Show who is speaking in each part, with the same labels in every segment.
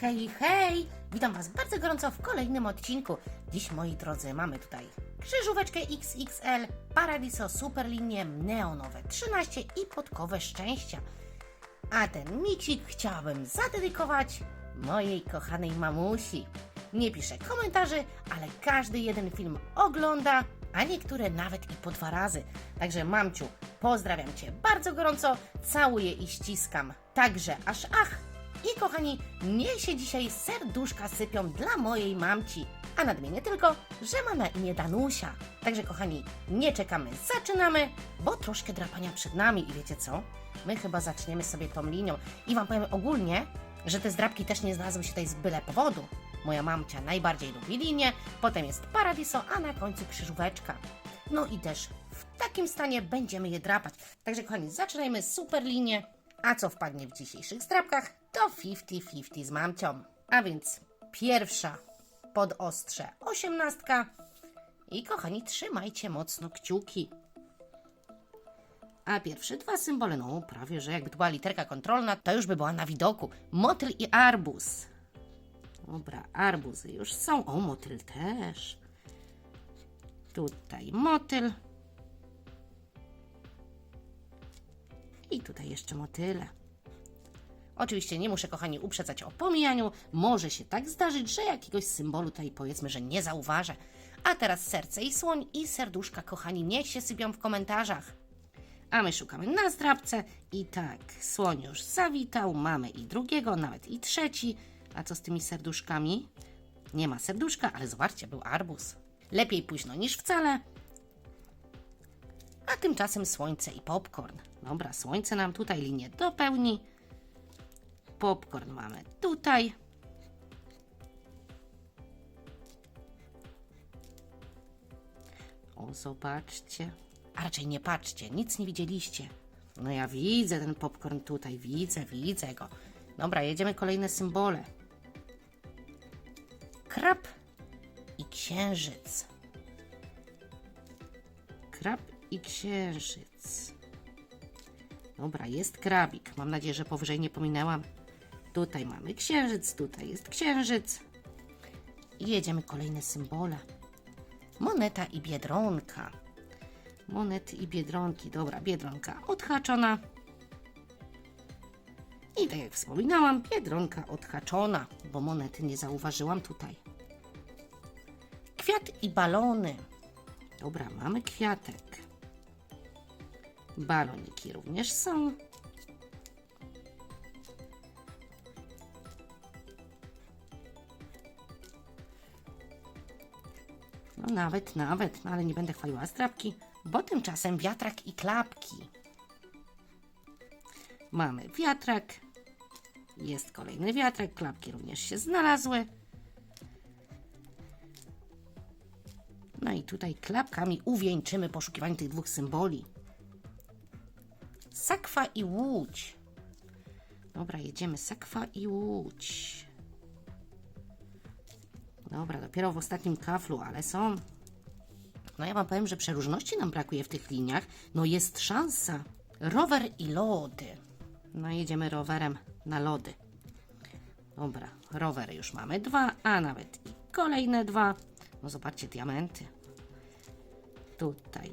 Speaker 1: Hej, hej! Witam Was bardzo gorąco w kolejnym odcinku. Dziś, moi drodzy, mamy tutaj krzyżóweczkę XXL, Paradiso Superlinie neonowe 13 i podkowę szczęścia. A ten miksik chciałabym zadedykować mojej kochanej mamusi. Nie pisze komentarzy, ale każdy jeden film ogląda, a niektóre nawet i po dwa razy. Także mamciu, pozdrawiam Cię bardzo gorąco, całuję i ściskam. Także aż ach! I kochani, niech się dzisiaj serduszka sypią dla mojej mamci. A nadmienię tylko, że ma na imię Danusia. Także kochani, nie czekamy, zaczynamy, bo troszkę drapania przed nami i wiecie co? My chyba zaczniemy sobie tą linią. I wam powiem ogólnie, że te zdrapki też nie znalazły się tutaj z byle powodu. Moja mamcia najbardziej lubi linię, potem jest paradiso, a na końcu krzyżóweczka. No i też w takim stanie będziemy je drapać. Także kochani, zaczynajmy super linię. A co wpadnie w dzisiejszych zdrapkach, to 50-50 z mamcią. A więc pierwsza pod ostrze osiemnastka. I kochani, trzymajcie mocno kciuki. A pierwsze dwa symbole, no prawie, że jakby to była literka kontrolna, to już by była na widoku. Motyl i arbuz. Dobra, arbuzy już są. O, motyl też. Tutaj motyl. I tutaj jeszcze motyle. Oczywiście nie muszę, kochani, uprzedzać o pomijaniu. Może się tak zdarzyć, że jakiegoś symbolu tutaj powiedzmy, że nie zauważę. A teraz serce i słoń i serduszka, kochani, niech się sypią w komentarzach. A my szukamy na zdrabce i tak, słoń już zawitał, mamy i drugiego, nawet i trzeci. A co z tymi serduszkami? Nie ma serduszka, ale zobaczcie, był arbuz. Lepiej późno niż wcale. A tymczasem słońce i popcorn. Dobra, słońce nam tutaj linię dopełni. Popcorn mamy tutaj. O, zobaczcie. A raczej nie patrzcie, nic nie widzieliście. No ja widzę ten popcorn tutaj, widzę, widzę go. Dobra, jedziemy kolejne symbole. Krab i księżyc. Krab i księżyc. Dobra, jest krabik. Mam nadzieję, że powyżej nie pominęłam. Tutaj mamy księżyc, tutaj jest księżyc. I jedziemy kolejne symbole. Moneta i biedronka. Monety i biedronki. Dobra, biedronka odhaczona. I tak jak wspominałam, biedronka odhaczona, bo monety nie zauważyłam tutaj. Kwiat i balony. Dobra, mamy kwiatek. Baloniki również są. No nawet, nawet, no ale nie będę chwaliła strapki, bo tymczasem wiatrak i klapki. Mamy wiatrak, jest kolejny wiatrak, klapki również się znalazły. No i tutaj klapkami uwieńczymy poszukiwanie tych dwóch symboli. Sakwa i łódź. Dobra, jedziemy. Sakwa i łódź. Dobra, dopiero w ostatnim kaflu, ale są. No ja wam powiem, że przeróżności nam brakuje w tych liniach. No jest szansa. Rower i lody. No jedziemy rowerem na lody. Dobra, rowery już mamy dwa, a nawet i kolejne dwa. No zobaczcie, diamenty. Tutaj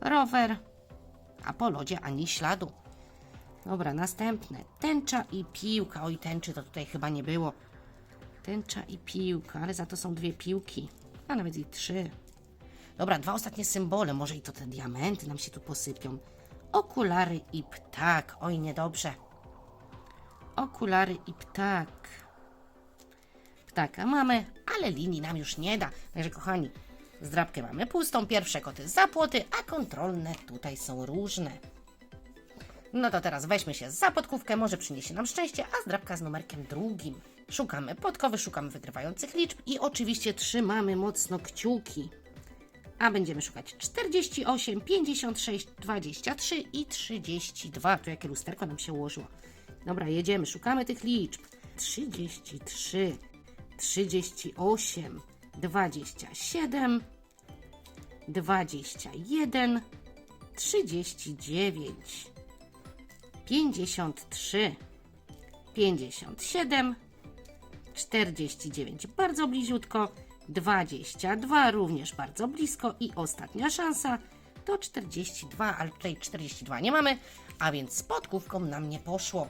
Speaker 1: rower, a po lodzie ani śladu. Dobra, następne. Tęcza i piłka. Oj, tęczy to tutaj chyba nie było. Tęcza i piłka, ale za to są dwie piłki, a nawet i trzy. Dobra, dwa ostatnie symbole. Może i to te diamenty nam się tu posypią. Okulary i ptak. Oj, niedobrze. Okulary i ptak. Ptaka mamy, ale linii nam już nie da. Także kochani, zdrabkę mamy pustą, pierwsze koty za płoty, a kontrolne tutaj są różne. No to teraz weźmy się za podkówkę, może przyniesie nam szczęście, a zdrabka z numerkiem drugim. Szukamy podkowy, szukamy wygrywających liczb i oczywiście trzymamy mocno kciuki. A będziemy szukać 48, 56, 23 i 32. Tu jakie lusterko nam się ułożyło. Dobra, jedziemy, szukamy tych liczb. 33, 38, 27, 21, 39, 53, 57 49 bardzo bliziutko, 22 również bardzo blisko i ostatnia szansa to 42, ale tutaj 42 nie mamy, a więc z podkówką nam nie poszło.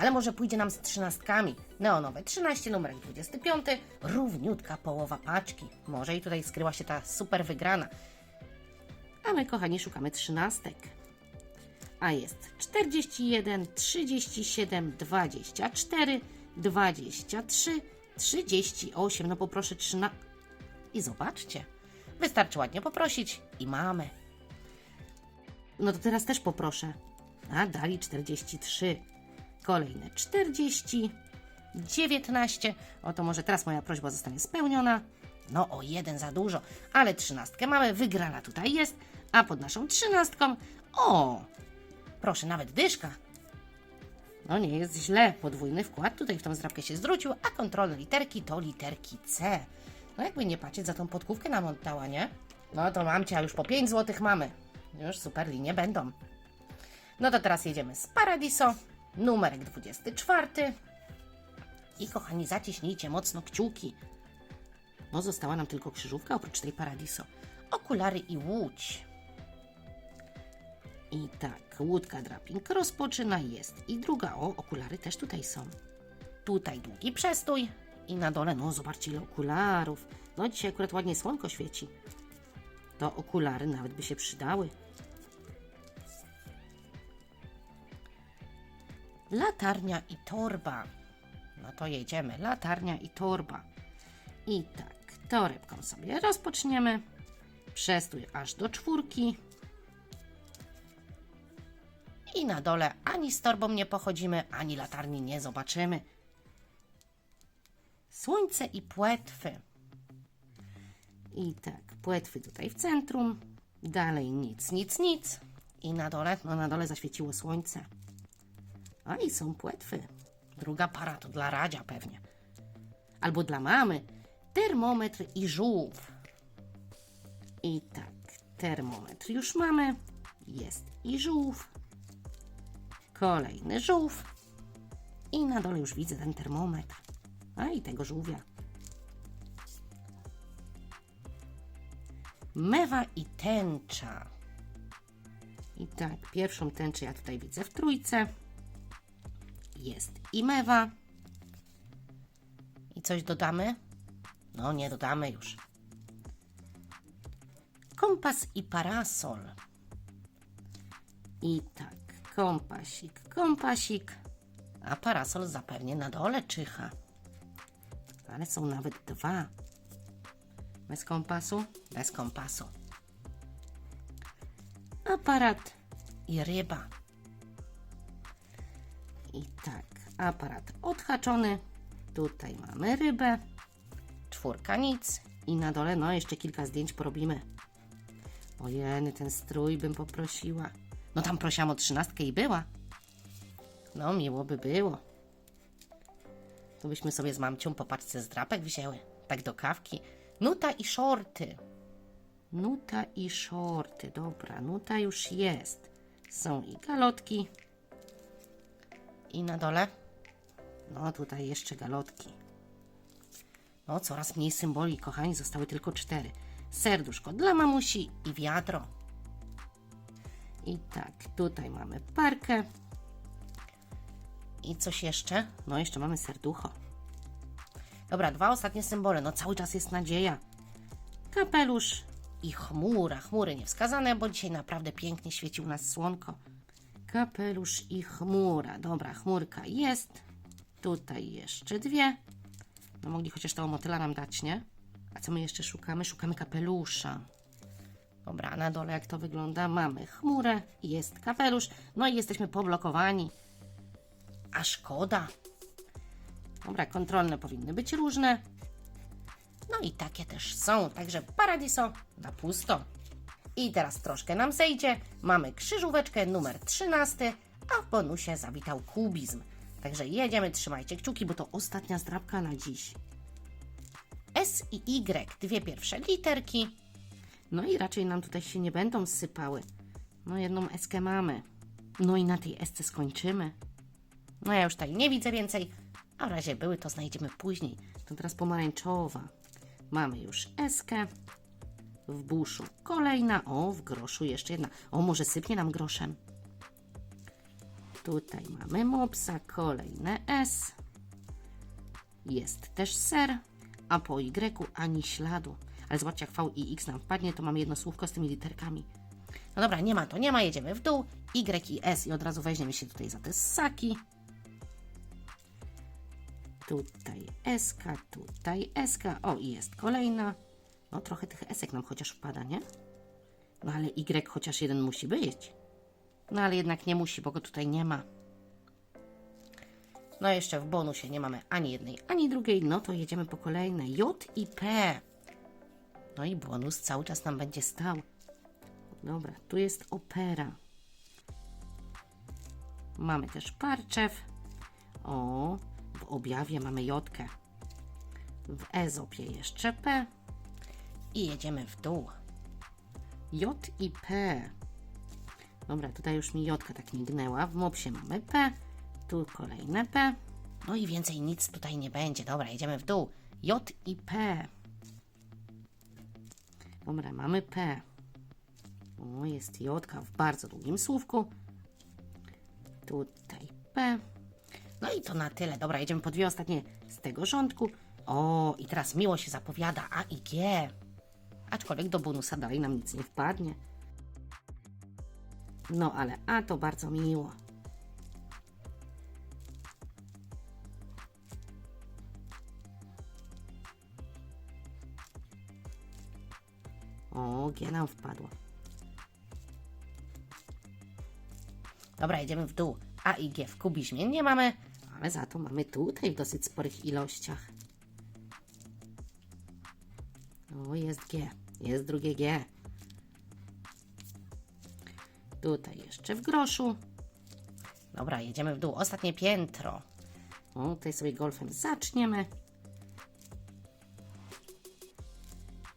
Speaker 1: Ale może pójdzie nam z trzynastkami. Neonowe 13, numerek 25, równiutka połowa paczki. Może i tutaj skryła się ta super wygrana. A my, kochani, szukamy trzynastek. A jest 41, 37, 24, 23, 38. No poproszę 13. I zobaczcie, wystarczy ładnie poprosić i mamy. No to teraz też poproszę. A dali 43. Kolejne 40, 19. Oto może teraz moja prośba zostanie spełniona. No o jeden za dużo, ale trzynastkę mamy, wygrana tutaj jest, a pod naszą trzynastką, o, proszę, nawet dyszka. No nie jest źle, podwójny wkład tutaj w tą zdrabkę się zwrócił, a kontrolne literki to literki C. No jakby nie patrzeć, za tą podkówkę nam oddała, nie? No to mam cię, a już po 5 złotych mamy. Już super linie będą. No to teraz jedziemy z Paradiso, numerek 24. I kochani, zaciśnijcie mocno kciuki. No została nam tylko krzyżówka oprócz tej Paradiso. Okulary i łódź. I tak, łódka draping rozpoczyna, jest i druga. O, okulary też tutaj są. Tutaj długi przestój i na dole, no zobaczcie ile okularów. No dzisiaj akurat ładnie słonko świeci. To okulary nawet by się przydały. Latarnia i torba. No to jedziemy. Latarnia i torba. I tak, torebką sobie rozpoczniemy. Przestój aż do czwórki. I na dole ani z torbą nie pochodzimy, ani latarni nie zobaczymy. Słońce i płetwy. I tak, płetwy tutaj w centrum. Dalej nic, nic, nic. I na dole, no na dole zaświeciło słońce. A i są płetwy. Druga para to dla Radzia pewnie. Albo dla mamy. Termometr i żółw. I tak, termometr już mamy. Jest i żółw. Kolejny żółw. I na dole już widzę ten termometr. A i tego żółwia. Mewa i tęcza. I tak, pierwszą tęczę ja tutaj widzę w trójce. Jest i mewa. I coś dodamy? No, nie dodamy już. Kompas i parasol. I tak, kompasik, kompasik. A parasol zapewnie na dole czyha. Ale są nawet dwa. Bez kompasu? Bez kompasu. Aparat i ryba. Aparat odhaczony. Tutaj mamy rybę. Czwórka nic. I na dole, no jeszcze kilka zdjęć porobimy. Ojeny, ten strój bym poprosiła. No tam prosiłam o trzynastkę i była. No miło by było. Tu byśmy sobie z mamcią po paczce zdrapek wzięły. Tak do kawki. Nuta i shorty. Nuta i shorty. Dobra, nuta już jest. Są i galotki. I na dole? No tutaj jeszcze galotki. No coraz mniej symboli, kochani, zostały tylko cztery. Serduszko dla mamusi i wiadro. I tak, tutaj mamy parkę. I coś jeszcze? No jeszcze mamy serducho. Dobra, dwa ostatnie symbole. No cały czas jest nadzieja. Kapelusz i chmura. Chmury niewskazane, bo dzisiaj naprawdę pięknie świecił nas słonko. Kapelusz i chmura. Dobra, chmurka jest. Tutaj jeszcze dwie. No mogli chociaż tego motyla nam dać, nie? A co my jeszcze szukamy? Szukamy kapelusza. Dobra, na dole jak to wygląda? Mamy chmurę, jest kapelusz, no i jesteśmy poblokowani. A szkoda. Dobra, kontrolne powinny być różne. No i takie też są, także Paradiso na pusto. I teraz troszkę nam zejdzie. Mamy krzyżóweczkę numer 13, a w bonusie zawitał kubizm. Także jedziemy, trzymajcie kciuki, bo to ostatnia zdrabka na dziś. S i Y, dwie pierwsze literki. No i raczej nam tutaj się nie będą sypały. No jedną eskę mamy. No i na tej esce skończymy. No ja już tutaj nie widzę więcej, A w razie były, to znajdziemy później. To teraz pomarańczowa. Mamy już eskę. W buszu kolejna. O, w groszu jeszcze jedna. O, może sypnie nam groszem. Tutaj mamy mopsa, kolejne S. Jest też ser, a po Y ani śladu. Ale zobaczcie, jak V i X nam wpadnie, to mamy jedno słówko z tymi literkami. No dobra, nie ma to, nie ma, jedziemy w dół. Y i S i od razu weźmiemy się tutaj za te ssaki. Tutaj SK, tutaj SK. O, i jest kolejna. No trochę tych esek nam chociaż wpada, nie? No ale Y chociaż jeden musi być. No ale jednak nie musi, bo go tutaj nie ma. No jeszcze w bonusie nie mamy ani jednej, ani drugiej. No to jedziemy po kolejne. J i P. No i bonus cały czas nam będzie stał. Dobra, tu jest opera. Mamy też parczew. O, w objawie mamy Jotkę. W Ezopie jeszcze P. I jedziemy w dół. J i P. Dobra, tutaj już mi Jotka tak mignęła. W mopsie mamy P. Tu kolejne P. No i więcej nic tutaj nie będzie. Dobra, jedziemy w dół. J i P. Dobra, mamy P. O, jest Jotka w bardzo długim słówku. Tutaj P. No i to na tyle. Dobra, jedziemy po dwie ostatnie z tego rządku. O, i teraz miło się zapowiada A i G. Aczkolwiek do bonusa dalej nam nic nie wpadnie. No, ale A to bardzo miło. O, G nam wpadło. Dobra, jedziemy w dół. A i G w kubizmie nie mamy, ale za to mamy tutaj w dosyć sporych ilościach. O, jest G. Jest drugie G. Tutaj jeszcze w groszu. Dobra, jedziemy w dół. Ostatnie piętro. O, tutaj sobie golfem zaczniemy.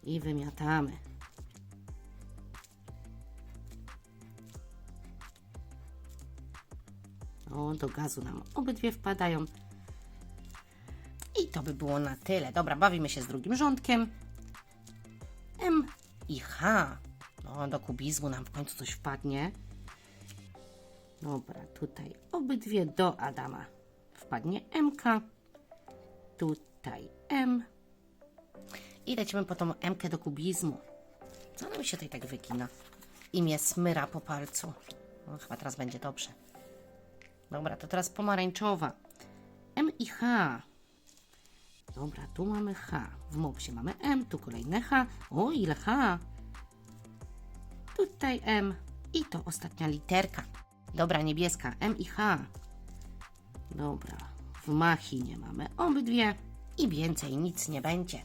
Speaker 1: I wymiatamy. O, do gazu nam obydwie wpadają. I to by było na tyle. Dobra, bawimy się z drugim rządkiem. M i H. No, do kubizmu nam w końcu coś wpadnie. Dobra, tutaj obydwie do Adama wpadnie MK. Tutaj M. I lecimy po tą M do kubizmu. Co nam się tutaj tak wygina? Imię smyra po palcu. No, chyba teraz będzie dobrze. Dobra, to teraz pomarańczowa. M i H. Dobra, tu mamy H. W mopsie mamy M, tu kolejne H. O, ile H. Tutaj M. I to ostatnia literka. Dobra, niebieska. M i H. Dobra, w machinie mamy obydwie. I więcej nic nie będzie.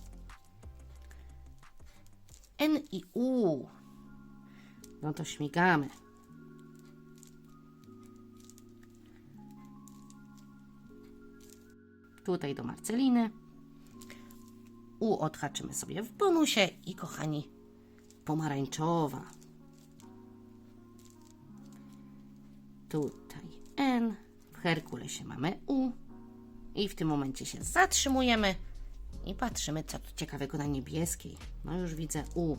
Speaker 1: N i U. No to śmigamy. Tutaj do Marceliny. U odhaczymy sobie w bonusie i kochani, pomarańczowa. Tutaj N, w Herkulesie mamy U i w tym momencie się zatrzymujemy i patrzymy, co tu ciekawego na niebieskiej. No już widzę U.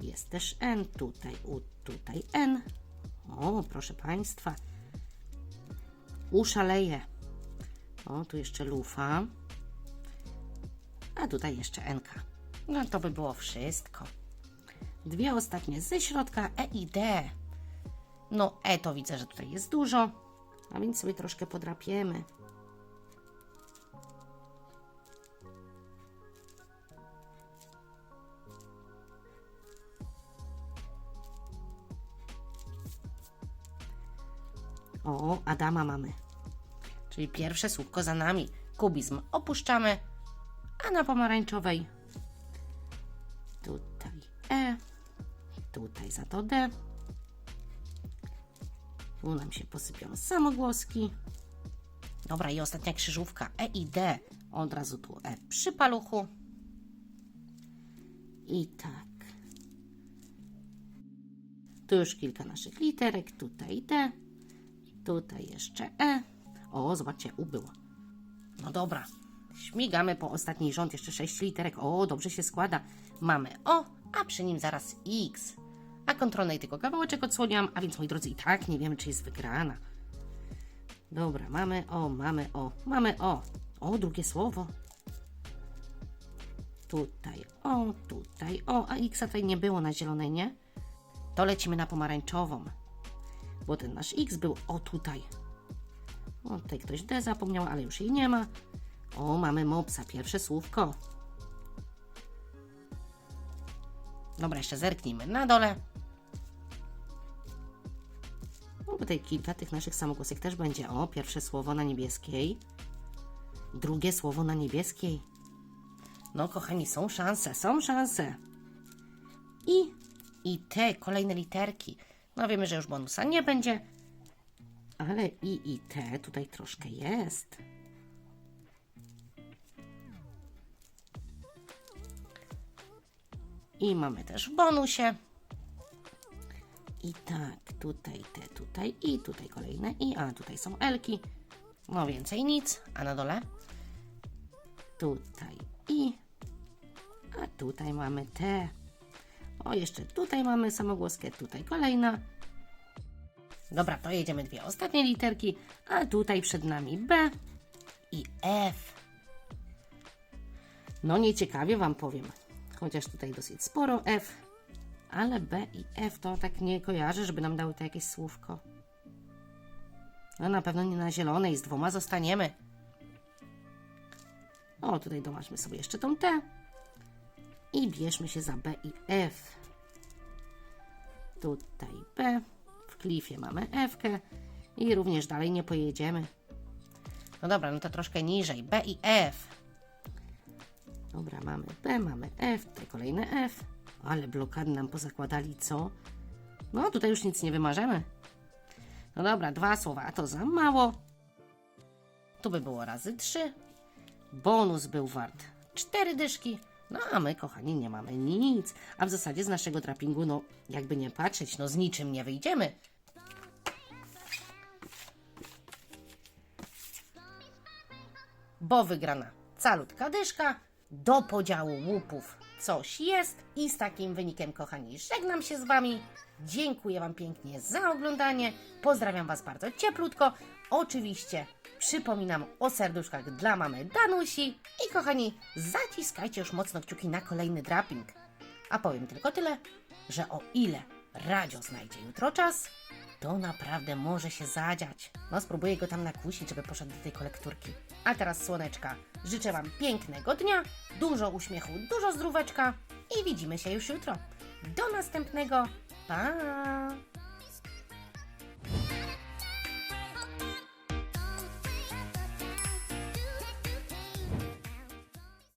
Speaker 1: Jest też N, tutaj U, tutaj N. O, proszę Państwa, U szaleje. O, tu jeszcze lufa. A tutaj jeszcze Enka. No to by było wszystko. Dwie ostatnie ze środka E i D. No E to widzę, że tutaj jest dużo, a więc sobie troszkę podrapiemy. O, Adama mamy. Czyli pierwsze słówko za nami. Kubizm opuszczamy, a na pomarańczowej tutaj E, tutaj za to D. Tu nam się posypią samogłoski. Dobra, i ostatnia krzyżówka E i D. Od razu tu E przy paluchu. I tak. Tu już kilka naszych literek. Tutaj D. Tutaj jeszcze E. O, zobaczcie, U było. No dobra. Śmigamy po ostatni rząd, jeszcze sześć literek. O, dobrze się składa. Mamy O, a przy nim zaraz X. A kontrolnej tylko kawałeczek odsłoniłam, a więc moi drodzy, i tak nie wiemy, czy jest wygrana. Dobra, mamy O, mamy O, mamy O. O, drugie słowo. Tutaj O, tutaj O, a X tutaj nie było na zielonej, nie? To lecimy na pomarańczową. Bo ten nasz X był o tutaj. O, tutaj ktoś D zapomniał, ale już jej nie ma. O, mamy mopsa, pierwsze słówko. Dobra, jeszcze zerknijmy na dole. No, tutaj kilka tych naszych samogłosek też będzie. O, pierwsze słowo na niebieskiej. Drugie słowo na niebieskiej. No, kochani, są szanse, są szanse. I, i te kolejne literki. No, wiemy, że już bonusa nie będzie. Ale i, i te tutaj troszkę jest. I mamy też w bonusie. I tak, tutaj te, tutaj i tutaj kolejne i, a tutaj są elki. No więcej nic, a na dole? Tutaj i, a tutaj mamy te. O, jeszcze tutaj mamy samogłoskę, tutaj kolejna. Dobra, to jedziemy dwie ostatnie literki, a tutaj przed nami B i F. No nieciekawie Wam powiem, chociaż tutaj dosyć sporo F, ale B i F to tak nie kojarzę, żeby nam dały to jakieś słówko. No na pewno nie na zielonej, z dwoma zostaniemy. O, tutaj domarzmy sobie jeszcze tą T i bierzmy się za B i F. Tutaj B, w klifie mamy F i również dalej nie pojedziemy. No dobra, no to troszkę niżej. B i F. Dobra, mamy B, mamy F, tutaj kolejne F. Ale blokady nam pozakładali, co? No, tutaj już nic nie wymarzymy. No dobra, dwa słowa, a to za mało. Tu by było razy trzy. Bonus był wart cztery dyszki. No a my, kochani, nie mamy nic. A w zasadzie z naszego trappingu, no jakby nie patrzeć, no z niczym nie wyjdziemy. Bo wygrana calutka dyszka, do podziału łupów coś jest i z takim wynikiem, kochani, żegnam się z Wami. Dziękuję Wam pięknie za oglądanie. Pozdrawiam Was bardzo cieplutko. Oczywiście przypominam o serduszkach dla mamy Danusi. I kochani, zaciskajcie już mocno kciuki na kolejny draping. A powiem tylko tyle, że o ile Radio znajdzie jutro czas, to naprawdę może się zadziać. No, spróbuję go tam nakusić, żeby poszedł do tej kolekturki. A teraz, słoneczka, życzę Wam pięknego dnia, dużo uśmiechu, dużo zdróweczka i widzimy się już jutro. Do następnego. Pa!